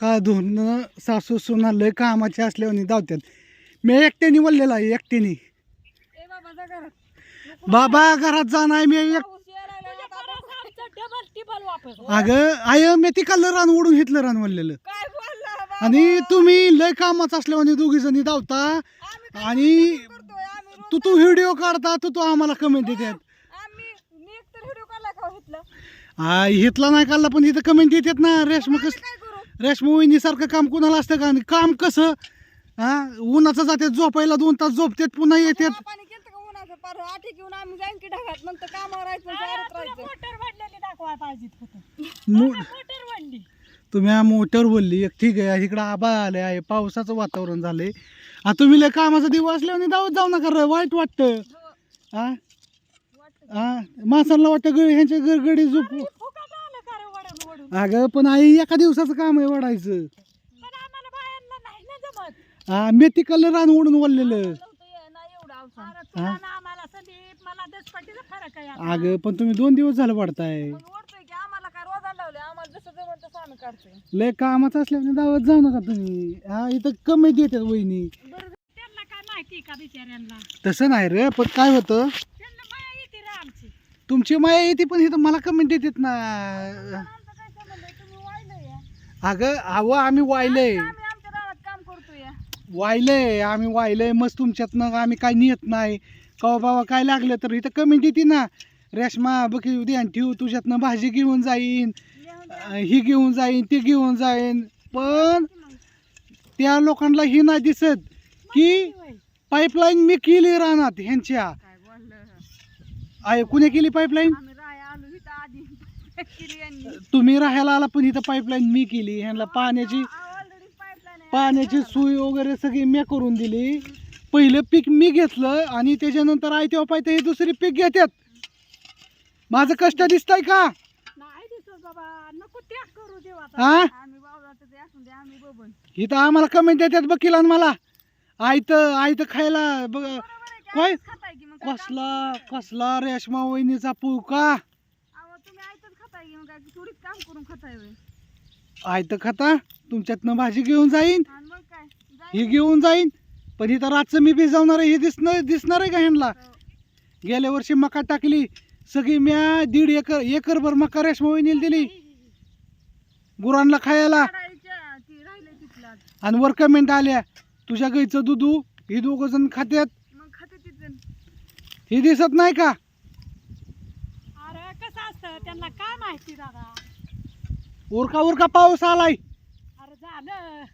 का धुणं सासू सुना लय कामाचे असल्याने धावतात मी एकट्याने वळलेला आहे एकट्याने. बाबा घरात. नको. बाबा. घरात जाणार मी एक अगं आय मी तिकडलं रान ओढून घेतलं रान वळलेलं काय बोलला बाबा? आणि तुम्ही लय कामाचं असल्याने दोघी जणी धावता. आणि तू तू व्हिडिओ काढता तू तू आम्हाला कमेंट देतात हो इथलं? हा इथला नाही काढला पण इथं कमेंट देतात ना रेशमा कस काय करू रेशमा वहिनीसारखं काम कुणाला असतं का? आणि काम कसं? हा? उन्हाचं जाते झोपायला दोन तास झोपतात पुन्हा येतात. पाणी केलं का उन्हाचं? पार आठी घेऊन आम्ही जाईन की ढगात नंतर कामावर राहायचं जायला राहायचं. मोटर वाढलेली दाखवायला पाहिजे होतं मो- मोटर वाढली तुम्ही मोटर बोलली एक ठीक आहे इकडं आबा आले आहे. पावसाचं वातावरण झालंय. आता तुम्ही लय कामाचा दिवस असल्याने दावत जाऊ नका रे, वाईट वाटतं. हा वाटतं. हा माणसाला वाटतं गड ह्यांच्या गडगडी झोप फुकट आलं का रे वडून वडून अगं पण आई एका दिवसाचं काम आहे वाढायचं. पण आम्हाला बायांना नाही ना जमत. हा मी तिकडलं रान ओढून वळलेलं नव्हतं ये- नाही एवढं अवसान. अरे तुला ना आम्हाला संदीप मला दसपटीचा फरक आहे आता. अगं पण तुम्ही दोन दिवस झालं वाढताय. मग ओढतोय की आम्हाला काय रोजाला लावले? आम्हाला जसं जमल तसं आम्ही काढतोय लय कामाचं असल्याने दावत जाऊ नका तुम्ही. हा इथं कमी देतात वहिनी. बरं त्यांना काय माहिती का बिचाऱ्यांना? तसं नाही रे पण काय होतं? त्यांना माया येते रे आमची. तुमची माया येते पण इथं मला कमेंट देतात ना आमचं काय संबंध आहे तुम्ही वाहिलंय या. अगं अहो आम्ही वायलंय आम्ही आमच्या काम करतोय. वायलंय आम्ही वायलंय मस्त तुमच्यातनं आम्ही काय नेत नाही कवा बाबा काय लागलं तर इथं कमेंट येते ना रेशमा बघी ध्यान ठेवू तुझ्यातनं भाजी घेऊन जाईन. अं, ही घेऊन जाईन ते घेऊन जाईन पण. त्या लोकांना ही नाही दिसत की. पाईपलाईन मी केली रानात ह्यांच्या काय बोललं आहे कुणी केली पाईपलाईन आम्ही केली यांनी. तुम्ही राहायला आला पण इथं पाईपलाईन मी केली. ह्यांना पाण्याची ऑलरेडी पाईपलाईन आहे. पाण्याची सोय वगैरे सगळी मी करून दिली. पहिलं पीक मी घेतलं आणि त्याच्यानंतर तेव्हा पाहिजे हे दुसरी पीक घेतात माझं कष्ट दिसतंय का? नाही दिसत बाबा. नको त्याग करू देऊ आता. हा? आम्ही वावरात ते असून दे आम्ही बबन इथं आम्हाला कमेंट देतात मला. आयत आयत खायला बघ बरोबर आहे की? आम्हीच खाताय की मग? काय कसला कसला रेशमा वहिनीचा आयतच थोडीच काम करून होय. आयत खाता तुमच्यातनं भाजी घेऊन जाईन. आणि मग काय? ही. घेऊन जाईन. पण इथं रातचं मी भिजवणार आहे हे दिसणार दिसणार आहे का ह्यांना? हो. गेल्या वर्षी मका टाकली सगळी म्या दीड एकर एकरभर मका रेशमा वहिनीला दिली. गुरांना खायला. काढायच्या, ती राहिलंय तिथलं. आणि वर कमेंट आल्या तुझ्या गाईचं दुधू ही दोघं जण खात्यात. मग खाते तिथं. हे दिसत नाही का? त्यांना काय माहिती दादा? उरका उरका पाऊस आलाय. अरे झालं.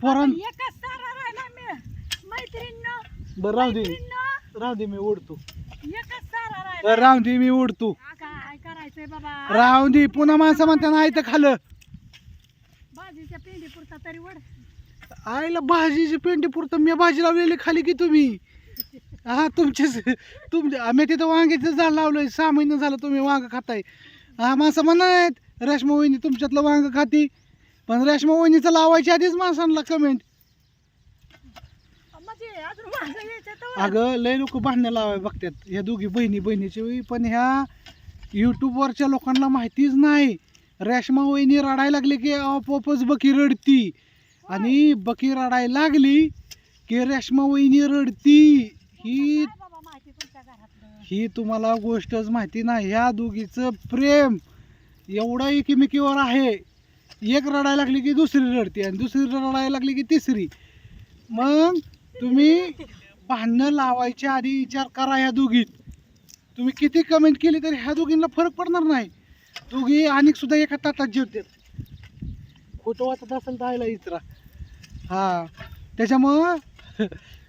पोरां आता एकच सारा राहिला मी. मैत्रीण बरं राहू दे. राहू दे मी उडतो. एकच सारा राहिला. बरं राहू दे मी उडतो. काय करायचंय बाबा? राहू दे पुन्हा माणसं म्हणताना आयतं खाल्लं भाजीच्या पेंडी पुरता तरी वड आईला भाजीची पेंडी पुरतं मी भाजी लावलेली खाली की तुम्ही? हा तुमचेच. तुमचे आम्ही तिथं वांग्याचं झाड लावलंय. सहा महिने झालं तुम्ही वांग खाताय. हा माणसं म्हणत रेशमा वहिनी तुमच्यातलं वांग खाती. पण रेशमा वहिनीचं लावायच्या आधीच माणसांना कमेंट अगं लय लोक भांडणं लावाय बघतात ह्या दोघी बहिणी बहिणीची पण ह्या यूट्यूबवरच्या लोकांना माहितीच नाही. रेशमा वहिनी रडायला लागली की आपोआपच बकी रडती. आणि बकी रडायला लागली की रेशमा वहिनी रडती ही काय बाबा माहिती तुमच्या घरातलं ही तुम्हाला गोष्टच माहिती नाही. ह्या दोघीचं प्रेम एवढं एकमेकीवर आहे. एक रडायला लागली की दुसरी रडते आणि दुसरी रडायला लागली की तिसरी. मग तुम्ही भांडणं लावायच्या आधी विचार करा ह्या दोघीत तुम्ही किती कमेंट केली तरी ह्या दोघींना फरक पडणार नाही. दोघी आणि सुद्धा एका ताटात जेवतात. खोटं वाटत असेल तर आयला इतरा. हा. त्याच्यामुळं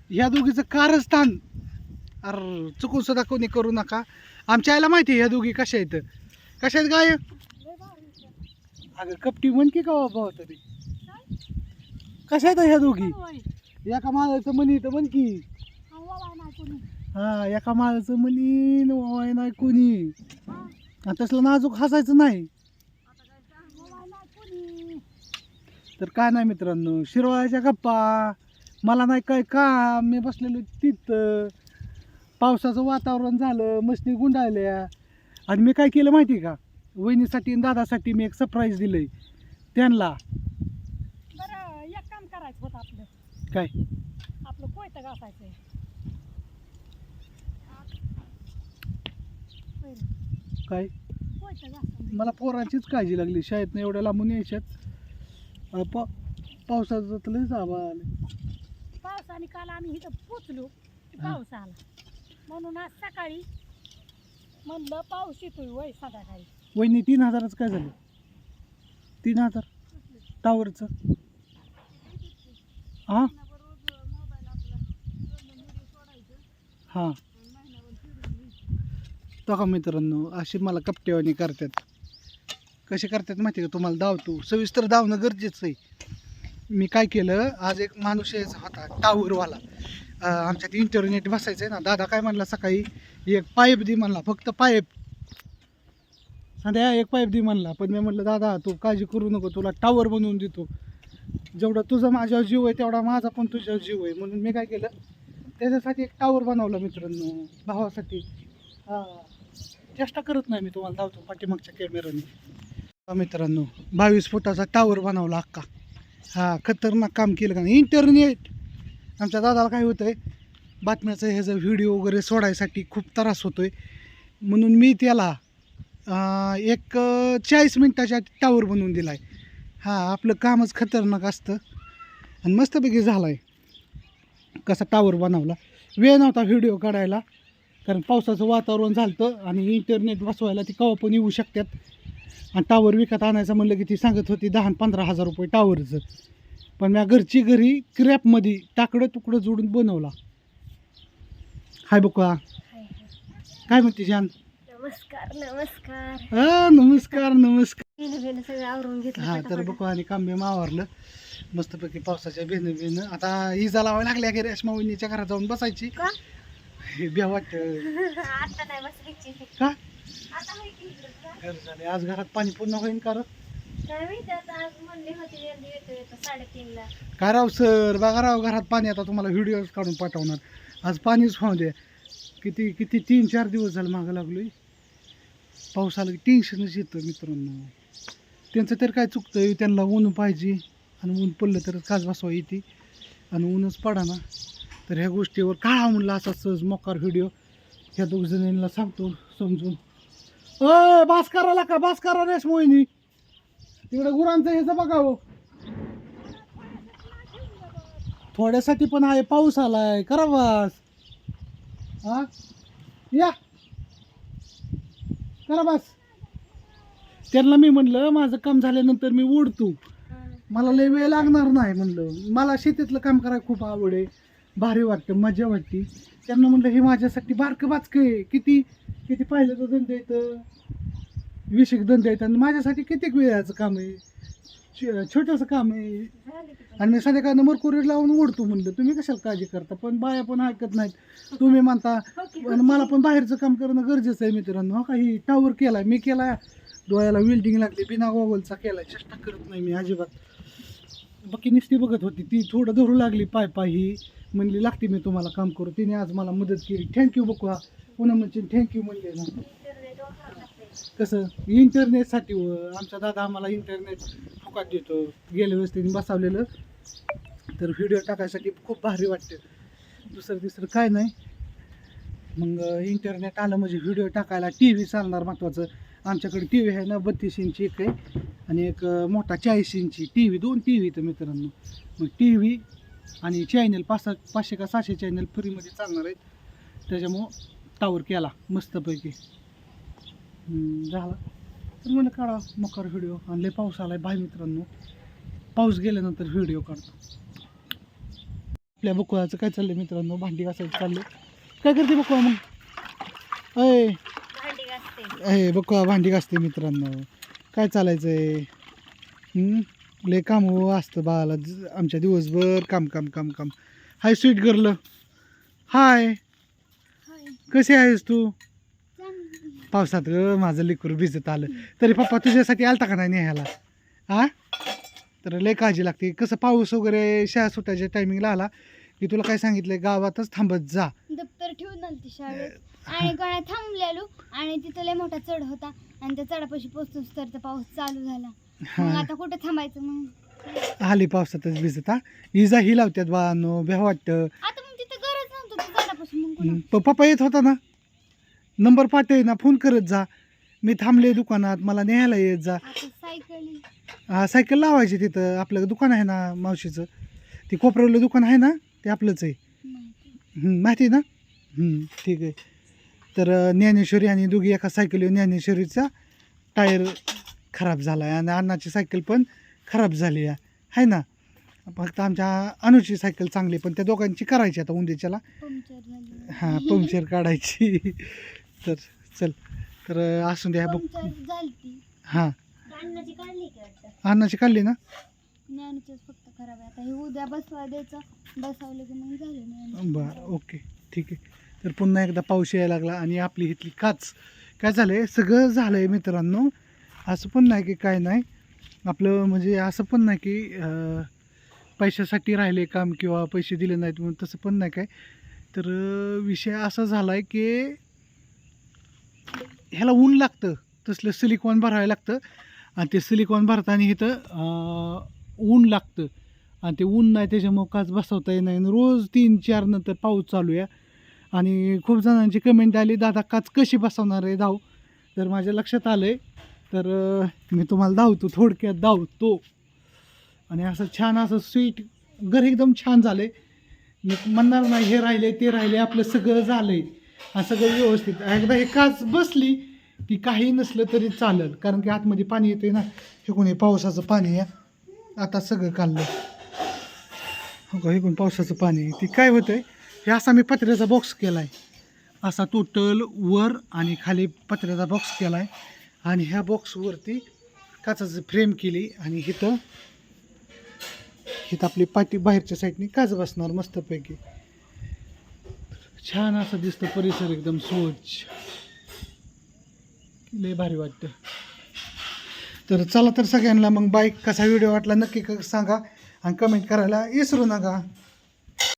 ह्या दोघीचं कारस्थान अर चुकून सुद्धा कोणी करू नका. आमच्या आईला माहिती आहे ह्या दोघी कशा आहेत? कशा आहेत गाय? अगं कपटी म्हण की का बाबा तरी. कशा आहेत ह्या दोघी? एका माळाचं म्हणी तर म्हण की. हा एका माळाचं म्हणी वाय नाही कोणी. तसलं नाजूक हसायचं नाही. तर काय नाही मित्रांनो शिरवाळ्याच्या गप्पा. मला नाही काय काम मी बसलेलो तिथं. पावसाचं वातावरण झालं मस्ती गुंडाळल्या. आणि मी काय केलं माहिती का? वहिनीसाठी आणि दादासाठी मी एक सरप्राईज दिलंय. त्यांना. घासायचं होतं आपलं. काय? आपलं कोयतं काय? कोयतं घासायचं मला पोरांचीच काळजी लागली. शाळेतनं एवढ्या लांबून यायच्यात. अं, पा पावसाचं तर लयच आभाळ आले पावसाने काल आम्ही इथं पोचलो की हा. पाऊस आला. म्हणून आज सकाळी म्हणलं पाऊस येतोय वय संध्याकाळी. वहिनी तीन हजाराचं काय झालं? तीन हजार? टावरचं? हां? हां. तो का मित्रांनो अशी मला कपटेवाणी करतात. कसे करतात माहिती का तुम्हाला? धावतो. सविस्तर धावणं गरजेचं आहे. मी काय केलं? आज एक माणूस यायचा होता टावरवाला आमच्यात इंटरनेट बसायचं आहे ना. दादा काय म्हणला सकाळी एक पाईप दे म्हणला फक्त पाईप संध्या एक पाईप दे म्हणला. पण मी म्हटलं दादा तू काळजी करू नको तुला टावर बनवून देतो. जेवढा तुझा माझ्यावर जीव आहे तेवढा माझा पण तुझ्यावर जीव आहे. म्हणून मी काय केलं त्याच्यासाठी एक टावर बनवला मित्रांनो भावासाठी. हां. चेष्टा करत नाही मी तुम्हाला धावतो पाठीमागच्या कॅमेराने मित्रांनो बावीस फुटाचा टावर बनवला अक्का. हा खतरनाक काम केलं का नाही. इंटरनेट आमच्या दादाला काय होतं आहे बातम्याचं ह्याचा व्हिडिओ वगैरे सोडायसाठी खूप त्रास होतो आहे म्हणून मी त्याला एक चाळीस मिनटाच्या टावर बनवून दिला आहे हां आपलं कामच खतरनाक असतं. आणि मस्तपैकी झालं आहे कसा टावर बनवला. वेळ नव्हता व्हिडिओ काढायला कारण पावसाचं वातावरण झालं आणि इंटरनेट बसवायला ती कवा पण येऊ शकतात. आणि टावर विकत आणायचं म्हणलं की ती सांगत होती दहा पंधरा हजार रुपये टावरचं पण मी घरची घरी क्रॅपमध्ये टाकडं तुकडं जोडून बनवला. हाय बघा काय म्हणते जान नमस्कार नमस्कार. हा नमस्कार नमस्कार. बेन बेन सगळं आवरून घेतलं हा तर बघू आणि काम आवरलं मस्तपैकी पावसाच्या बेन बेन आता इजा लावायला लागल्या की रेशमा वहिनीच्या घरात जाऊन बसायची. का? हे वाटत. आता नाही बसलीची का? आता होय की इकडं का? घर झाले आज घरात पाणी पूर्ण होईन कारण? काय माहिती आता आज येतो येतो साडेतीनला. काय राव सर बघा राव घरात पाणी आता तुम्हाला व्हिडिओ काढून पाठवणार. आज पाणीच होऊ द्या किती किती तीन चार दिवस झालं मागं लागलोय. पाऊस आला की टेन्शनच येतं मित्रांनो. त्यांचं तर काय चुकतं त्यांना ऊन पाहिजे. आणि ऊन पडलं तर काच बसवा येते आणि ऊनच पडा ना. तर ह्या गोष्टीवर काळा म्हणला असा सहज मोकार व्हिडिओ ह्या दोघ जणांना सांगतो समजून. अ बास करायला का? बास करा रेस मोहिनी तिकडे गुरांचं ह्याचं बघावं हो? थोड्यासाठी पण आहे पाऊस आलाय करा हा? या. करा त्यांना मी म्हणलं माझं काम झाल्यानंतर मी ओढतो. मला लय वेळ लागणार नाही म्हणलं. मला शेतीतलं काम करायला खूप आवड आहे. भारी वाटतं मजा वाटते. त्यांना म्हणलं हे माझ्यासाठी बारकं बाचकं आहे. किती किती पाहिलं तर धंदा येतं वीस एक धंदा आणि माझ्यासाठी किती वेळाचं काम आहे? छ- छोटंसं काम आहे. आणि मी संध्याकाळनं मरकुरी लावून ओढतो म्हणलं तुम्ही कशाला काळजी करता? पण बाया पण ऐकत नाहीत. तुम्ही म्हणता आणि मला पण बाहेरचं काम करणं गरजेचं आहे मित्रांनो. हो हा काही टावर केला मी केला डोळ्याला वेल्डिंग लागली बिना गॉगलचा केला चेष्टा करत नाही मी अजिबात. बाकी नुसती बघत होती. ती थोडं धरू लागली पाय पाय ही. म्हणली लागते मी तुम्हाला काम करू. तिने आज मला मदत केली. थँक्यू बघा पुन्हा म्हणजे थँक्यू म्हणले ना. कसं इंटरनेटसाठी व आमचा दादा आम्हाला इंटरनेट फुकाट देतो. गेल्या वेळेस त्यांनी बसवलेलं. तर व्हिडिओ टाकायसाठी खूप भारी वाटते. दुसरं तिसरं काय नाही. मग इंटरनेट आलं म्हणजे व्हिडिओ टाकायला टी व्ही चालणार महत्त्वाचं आमच्याकडे टी व्ही आहे ना बत्तीस इंची एक आहे. आणि एक मोठा चाळीस इंची टी व्ही दोन टी व्ही तर मित्रांनो. मग टी व्ही आणि चॅनल पाच पाचशे का सहाशे चॅनल फ्रीमध्ये चालणार आहेत. त्याच्यामुळं टावर केला मस्तपैकी. झाला. तर म्हणलं काढा मकर व्हिडिओ आणि लय पाऊस आलाय बाय मित्रांनो. पाऊस गेल्यानंतर व्हिडिओ काढतो. आपल्या बकुळाचं काय चाललंय मित्रांनो? भांडी घासायचं चाललंय. काय करते बकुळा मग? अय. बकुळा भांडी घासते मित्रांनो. काय चालायचंय? हम्म? लय काम हो असतं बाळाला. आमच्या दिवसभर काम काम काम काम. Hi sweet girl. हाय. कशी आहेस तू? पावसात ग माझं लेकरू भिजत आलं. तरी पप्पा तुझ्यासाठी आलता का नाही न्यायला? हा तर लय काळजी लागते. कसं पाऊस वगैरे शाळा सुटायच्या टायमिंगला आला की तुला काय सांगितलं गावातच थांबत जा. दप्तर ठेवून आलती शाळेत. आणि गळ्या थांबलेलो. आणि तिथं लय मोठा चढ होता. आणि त्या चढापाशी पोचतोच तर पाऊस चालू झाला. मग आता कुठे थांबायचं मग? आली पावसातच भिजत हा? इजा ही लावतात बाळांनो भ्या वाटतं. आता मग तिथं गरज नव्हतं मग पप्पा येत होता ना? नंबर पाठव ना फोन करत जा. मी थांबले दुकानात मला न्यायला येत जा. सायकली हा, सायकल लावायची तिथं आपलं दुकान आहे ना मावशीचं. ते कोपऱ्यावलं दुकान आहे ना ते आपलंच आहे. माहिती. हं, माहिती आहे ना? हं, ठीक आहे. तर ज्ञानेश्वरी आणि दोघी एका सायकलीवर ज्ञानेश्वरीचा टायर खराब झाला आहे. आणि अण्णाची सायकल पण खराब झाली आहे. है ना? फक्त आमच्या अनुची सायकल चांगली पण त्या दोघांची करायची आता उंदेच्याला. पंक्चर झाली. हां पंक्चर काढायची. तर चल. तर अं, असू द्या बघ. हां. अन्नाची काढली ना? ज्ञानचंच फक्त खराब आहे. आता हे उद्या बसवा द्यायचं. बसवलं की मग झालं ज्ञानचं. बरं ओके. ठीक आहे. तर पुन्हा एकदा पाऊस यायला लागला आणि आपली इथली काच. काय झालं आहे सगळं झालं आहे मित्रांनो. असं पण नाही की काय नाही. आपलं म्हणजे असं पण नाही की पैशासाठी राहिले काम किंवा पैसे दिले नाहीत म्हणून तसं पण नाही काय. तर विषय असा झाला आहे की ह्याला ऊन लागतं. तसलं सिलिकॉन भरायला लागतं. आणि ते सिलिकॉन भरताना इथं ऊन लागतं. आणि ते ऊन नाही त्याच्यामुळं काच बसवता येत नाही. आणि रोज तीन चार नंतर पाऊस चालू आहे. आणि खूप जणांची कमेंट आली दादा काच कशी बसवणार आहे? धाव तर माझ्या लक्षात आलं आहे तर मी तुम्हाला धावतो थोडक्यात धावतो आणि असं छान असं स्वीट घर एकदम छान झालं आहे मी म्हणणार नाही हे राहिले ते राहिले आपलं सगळं झालं आहे आणि सगळं व्यवस्थित एकदा हे काच बसली की काही नसलं तरी चालेल. कारण की आतमध्ये पाणी येते ना. हे कोणी पावसाचं पाणी आहे. आता सगळं काढलं. हो का पावसाचं पाणी आहे? ती काय होतं आहे हे असा मी पत्र्याचा बॉक्स केला आहे असा टोटल वर आणि खाली पत्र्याचा बॉक्स केला आहे आणि ह्या बॉक्सवरती काचाचं फ्रेम केली आणि इथं इथं आपली पाठी बाहेरच्या साईडने काच बसणार मस्तपैकी. छान असं दिसतं परिसर एकदम स्वच्छ. लय भारी वाटतं. तर चला तर सगळ्यांना मग बाईक कसा व्हिडिओ वाटला नक्की क- सांगा आणि कमेंट करायला विसरू नका.